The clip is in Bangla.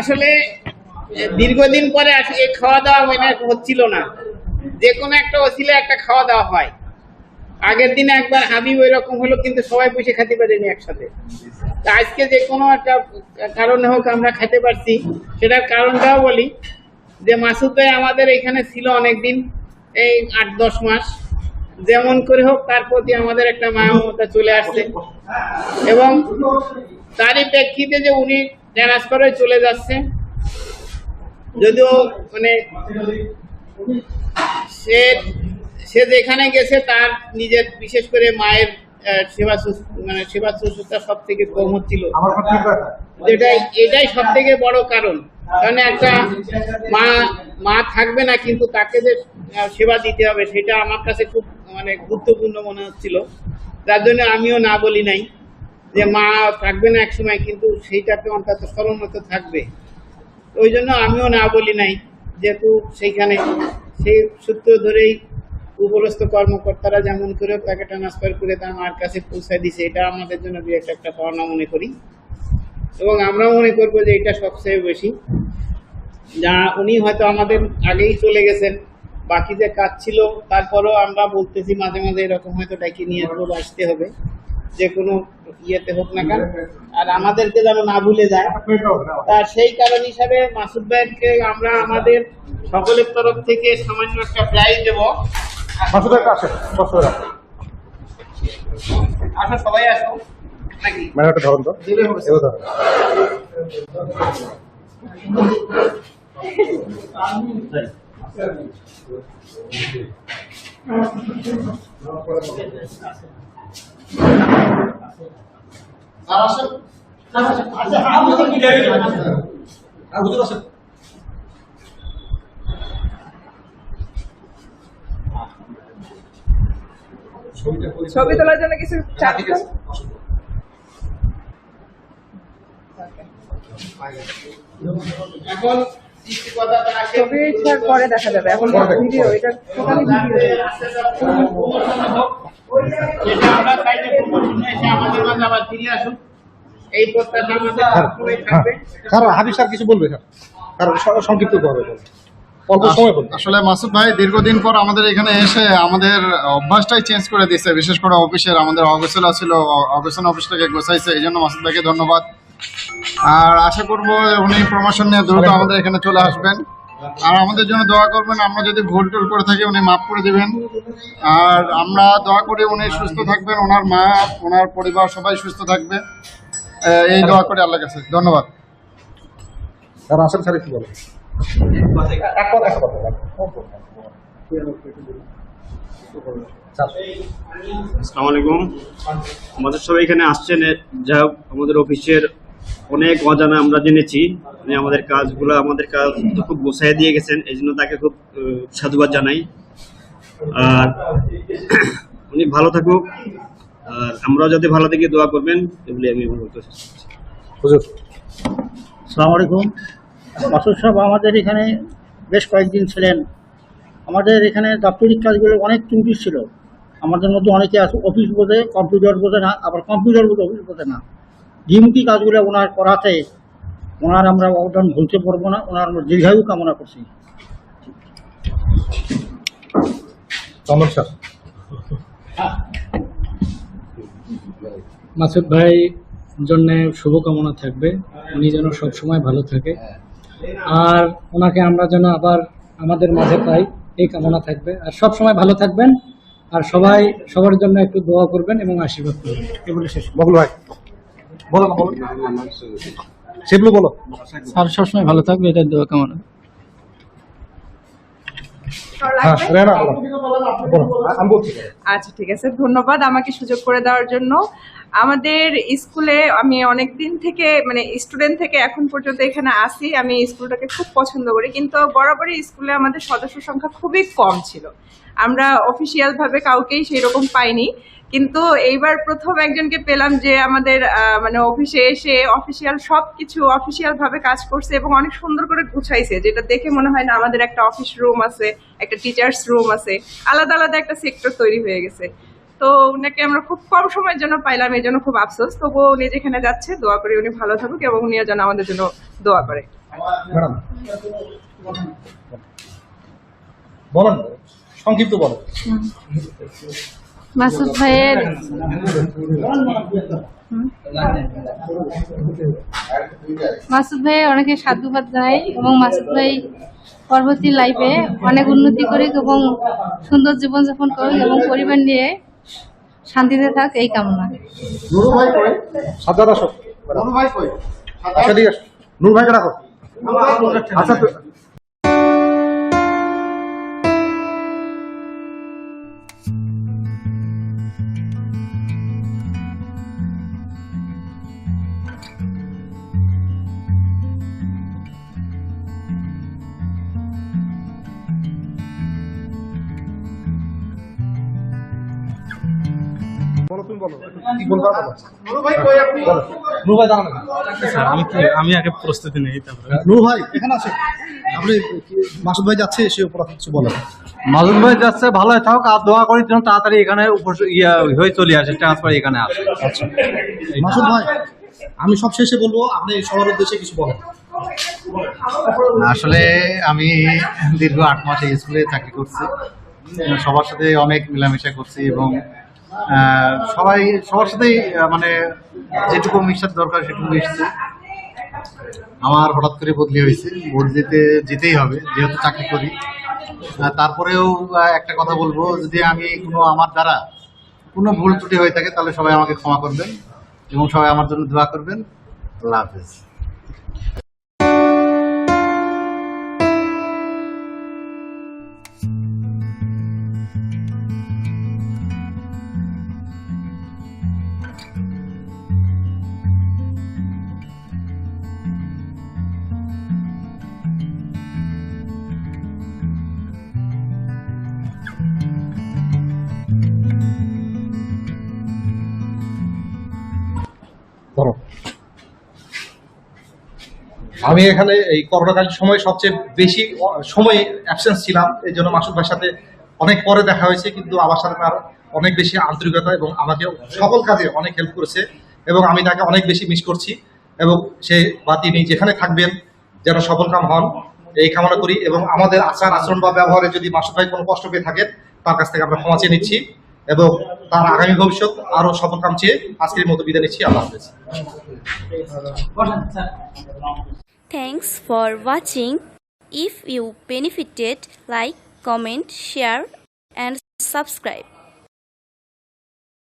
আসলে দীর্ঘদিন পরে আজকে খাওয়া দাওয়া মানে হচ্ছিল না। যে কোনো একটা ওসিলে একটা খাওয়া দাওয়া হয়। আগের দিনে একবার হাবিব ওই রকম হলো, কিন্তু সবাই বসে খেতে পারিনি একসাথে। তা আজকে যে কোনো একটা কারণে হোক আমরা খেতে পারছি। সেটার কারণটাও বলি যে, মাসুদ ভাই আমাদের এখানে ছিল অনেকদিন, এই আট, দশ মাস। যেমন করে হোক, তার প্রতি আমাদের একটা মায়া মমতা চলে আসছে। এবং তারই প্রেক্ষিতে যে উনি ট্রান্সফারে চলে যাচ্ছে। যদিও মানে সে সে যেখানে গেছে তার নিজের বিশেষ করে মায়ের সেবা মানে সেবা শুশ্রূষা সব থেকে কম হচ্ছিল। এটাই এটাই সব থেকে বড় কারণ। কারণ একটা মা মা থাকবে না কিন্তু তাকে যে সেবা দিতে হবে সেটা আমার কাছে খুব মানে গুরুত্বপূর্ণ মনে হচ্ছিল। যার জন্য আমিও না বলি নাই। যে মা থাকবে না এক সময় কিন্তু সেইটাতে অন্তত স্মরণত থাকবে। ওই জন্য আমিও না বলি নাই যেহেতু সেইখানে। সেই সূত্র ধরেই উপরস্থ কর্মকর্তারা যেমন করে তাকে ট্রান্সফার করে তার মার কাছে পৌঁছায় দিছে, এটা আমাদের জন্য বিরাট একটা পাওনা মনে করি। এবং আমরা মনে করব যে এটা সবচেয়ে বেশি। যা উনি হয়তো আমাদের আগেই চলে গেছেন, বাকি যে কাজ ছিল, তারপরেও আমরা বলতেছি মাঝে মাঝে এরকম হয়তো ডাকি নিয়ে আসব আসতে হবে। যে কোনো ইয়েতে হোক না কেন আর আমাদেরকে যেন না ভুলে যায় তার সেই কারণ হিসাবে মাসুদ ভাইকে আমরা আমাদের সকলের তরফ থেকে সামান্য একটা প্রাইজ দেবো। মাসুদের কাছে আসো সবাই আসো নাকি? মানে একটা ধরুন তো। ছবি তোলার জন্য কিছু এখন। ছবি পরে দেখা যাবে। এখন ভিডিও এটা ভিডিও যেটা আমরা চাইলে প্রমোশন এসে আমাদের মাঝে আবার ফিরে আসুন এই প্রত্যাশা আমাদের সবসময় হ্যাঁ থাকবে। স্যার হাবিব স্যার কিছু বলবে স্যার? স্যার সংক্ষিপ্ত ভাবে বলুন। অল্প সময় বলুন। আসলে মাসুদ ভাই দীর্ঘদিন পর আমাদের এখানে এসে আমাদের অভ্যাসটাই চেঞ্জ করে দিচ্ছে বিশেষ করে অফিসের। আমাদের অগোছলা ছিল অগোছন অফিসটাকে গোছাইছে এই জন্য মাসুদ ভাইকে ধন্যবাদ। আর আশা করব উনি প্রমোশন নিয়ে দ্রুত আমাদের এখানে চলে আসবেন। আর আমাদের জন্য দোয়া করবেন আমরা যদি ভুল টুল করে থাকি উনি মাফ করে দেবেন। আর আমরা দোয়া করি উনি সুস্থ থাকবেন ওনার মা ওনার পরিবার সবাই সুস্থ থাকবে। এই দোয়া করে আল্লাহ কাছে। ধন্যবাদ। স্যার আসেন স্যার একটু বলুন এক কথা এক কথা আসসালামু আলাইকুম। আমাদের সবাই এখানে আসছেন যা হোক আমাদের অফিসের অনেক অজানা আমরা জেনেছি। উনি আমাদের কাজগুলো আমাদের কাজ খুব গোছায় দিয়ে গেছেন। এই জন্য তাকে খুব সাধুবাদ জানাই। আর উনি ভালো থাকুক। আর আমরাও যাতে ভালো থেকে দোয়া করবেন এগুলি আমি অনুরোধ করছি। সালাম আলাইকুম। মাসুদ সাহেব আমাদের এখানে বেশ কয়েকদিন ছিলেন। আমাদের এখানে দাপ্তরিক কাজগুলো অনেক ত্রুটি ছিল। আমাদের মধ্যে অনেকে আছে অফিস বোঝে কম্পিউটার বোঝে না আবার কম্পিউটার বোঝে অফিস বোঝে না। দ্বিমুখী কাজগুলো ওনার করাতে ওনার আমরা অবদান ভুলতে পারব না ওনার আমরা দীর্ঘায়ু কামনা করছি। মাসুদ ভাই জন্য শুভকামনা থাকবে। উনি যেন সবসময় ভালো থাকে। আর ওনাকে আমরা যেন আবার আমাদের মাঝে পাই এই কামনা থাকবে। আর সব সময় ভালো থাকবেন। আর সবাই সবার জন্য একটু দোয়া করবেন এবং আশীর্বাদ করবেন। এগুলো শেষ। বকুল ভাই। বলো না বলো। সেগুলো বলো। আর সবসময় ভালো থাকবে এটা দোয়া কামনা। হ্যাঁ আচ্ছা ঠিক আছে ধন্যবাদ আমাকে সুযোগ করে দেওয়ার জন্য। আমাদের স্কুলে আমি অনেক দিন থেকে মানে স্টুডেন্ট থেকে এখন পর্যন্ত এখানে আসি আমি স্কুলটাকে খুব পছন্দ করি কিন্তু বরাবরই স্কুলে আমাদের সদস্য সংখ্যা খুবই কম ছিল। আমরা অফিসিয়াল ভাবে কাউকেই সেই রকম পাইনি কিন্তু এইবার প্রথম একজনকে পেলাম যে আমাদের আহ, মানে অফিসে এসে অফিসিয়াল সব কিছু অফিসিয়াল ভাবে কাজ করছে এবং অনেক সুন্দর করে গুছাইছে যেটা দেখে মনে হয় না আমাদের একটা অফিস রুম আছে। একটা টিচার্স রুম আছে আলাদা আলাদা একটা সেক্টর তৈরি হয়ে গেছে। তো উনাকে আমরা খুব কম সময়ের জন্য পাইলাম এই জন্য খুব আফসোস। তবুও উনি যেখানে যাচ্ছে দোয়া করে উনি ভালো থাকুক এবং উনিও যেন আমাদের জন্য দোয়া করে। বলেন সংক্ষিপ্ত বলেন। মাসুদ ভাইয়ের মাসুদ ভাই অনেকে সাধুবাদ জানাই এবং মাসুদ ভাই পরবর্তী লাইফে অনেক উন্নতি করুক এবং সুন্দর জীবনযাপন করুক এবং পরিবার নিয়ে শান্তিতে থাক এই কামনা। নুরু ভাই কই? সাজ্জাদ আমি কি আমি আগে প্রস্তুতি নেই তারপরে। নূর ভাই এখানে আছে আপনি মাসুদ ভাই যাচ্ছে সে উপর কিছু বলেন মাজুদ ভাই যাচ্ছে ভালোই থাক আর দোয়া করি যেন তাড়াতাড়ি এখানে উপর ইয়া হয়ে চলে আসে ট্রান্সফার এখানে আসে। আচ্ছা। মাসুদ ভাই আমি সব শেষে বলব আপনি সবার উদ্দেশ্যে কিছু বলেন। আসলে আমি দীর্ঘ আট মাস স্কুলে চাকরি করছি। সবার সাথে অনেক মেলামেশা করছি এবং সবাই, সবার সাথেই মানে যেটুকু মিশার দরকার সেটুকু মিশছে। আমার হঠাৎ করে বদলি হয়েছে। ভোট দিতে যেতেই হবে, যেহেতু চাকরি করি। তারপরেও একটা কথা বলব, যদি আমি কোনো আমার দ্বারা কোনো ভুল ত্রুটি হয়ে থাকে, তাহলে সবাই আমাকে ক্ষমা করবেন এবং সবাই আমার জন্য দোয়া করবেন। আল্লাহ হাফেজ। ধরো। আমি এখানে এই করোনাকালীন সময় সবচেয়ে বেশি সময় অ্যাবসেন্স ছিলাম, এই জন্য মাসুদ ভাইয়ের সাথে অনেক পরে দেখা হয়েছে, কিন্তু আমার সাথে তার অনেক বেশি আন্তরিকতা এবং আমাকে সকল কাজে অনেক হেল্প করেছে এবং আমি তাকে অনেক বেশি মিস করছি এবং সে বা তিনি যেখানে থাকবেন যেন সফল কাম হন, এই কামনা করি এবং আমাদের আচার আচরণ বা ব্যবহারে যদি মাসুদ ভাই কোনো কষ্ট পেয়ে থাকেন, তার কাছ থেকে আমরা ক্ষমা চেয়ে নিচ্ছি। এবং তার আগামী ভবিষ্যৎ আরও সফল কামছে। আজকের মতো বিদায় নিচ্ছি। আল্লাহ হাফেজ। Thanks for watching if you benefited like comment share and subscribe